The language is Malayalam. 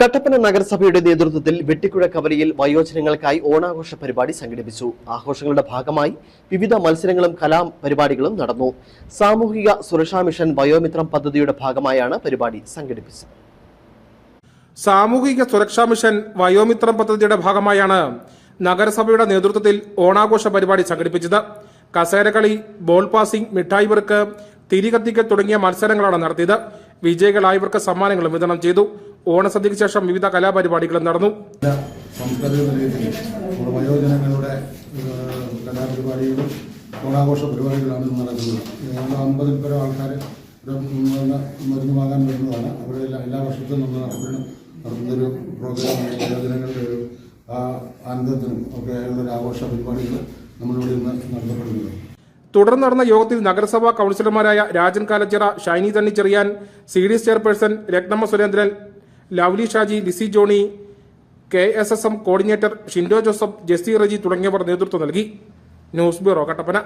കട്ടപ്പന നഗരസഭയുടെ നേതൃത്വത്തിൽ വെട്ടിക്കുഴ കവലയിൽ വയോജനങ്ങൾക്കായി ഓണാഘോഷ പരിപാടി സംഘടിപ്പിച്ചു. ആഘോഷങ്ങളുടെ ഭാഗമായി വിവിധ മത്സരങ്ങളും കലാപരിപാടികളും നടന്നു. സാമൂഹിക സുരക്ഷാ മിഷൻ വയോമിത്രം പദ്ധതിയുടെ ഭാഗമായാണ് പരിപാടി സംഘടിപ്പിച്ചത്. സാമൂഹിക സുരക്ഷാ മിഷൻ വയോമിത്രം പദ്ധതിയുടെ ഭാഗമായാണ് നഗരസഭയുടെ നേതൃത്വത്തിൽ ഓണാഘോഷ പരിപാടി സംഘടിപ്പിച്ചത്. കസേരകളി ബോൾ പാസിംഗ് മിഠായി വെറുക്ക് തിരികത്തിക്കൽ തുടങ്ങിയ മത്സരങ്ങളാണ് നടത്തിയത്. വിജയികളായവർക്ക് സമ്മാനങ്ങളും വിതരണം ചെയ്തു. ഓണസദ്യയ്ക്ക് ശേഷം വിവിധ കലാപരിപാടികളും നടന്നു. സാംസ്കാരിക നിലയത്തിൽ വയോജനങ്ങളുടെ കലാപരിപാടികളും ഓണാഘോഷ പരിപാടികളാണ് ഇന്ന് നടക്കുന്നത്. അമ്പതിൽ പരം ആൾക്കാർ മരുന്ന് വാങ്ങാൻ വരുന്നതാണ്. അവിടെ എല്ലാ എല്ലാ വർഷത്തും നമ്മൾ നടത്തുന്ന നടത്തുന്നൊരു പ്രോഗ്രാമാണ് വയോജനങ്ങളുടെ ഒരു ആനന്ദത്തിനും ഒക്കെ ഉള്ളൊരു ആഘോഷ പരിപാടികൾ നമ്മളിവിടെ ഇന്ന് നടത്തപ്പെടുന്നത്. തുടർന്ന് നടന്ന യോഗത്തിൽ നഗരസഭാ കൌൺസിലർമാരായ Rajan Kalachira Shiny Thannicheriyan C D S chairperson Ratnamma Surendran Lovely Shaji Lissy Johnny K S S M coordinator Shindo Joseph Jessy Reji തുടങ്ങിയവർ നേതൃത്വം നൽകി. News bureau Kattappana.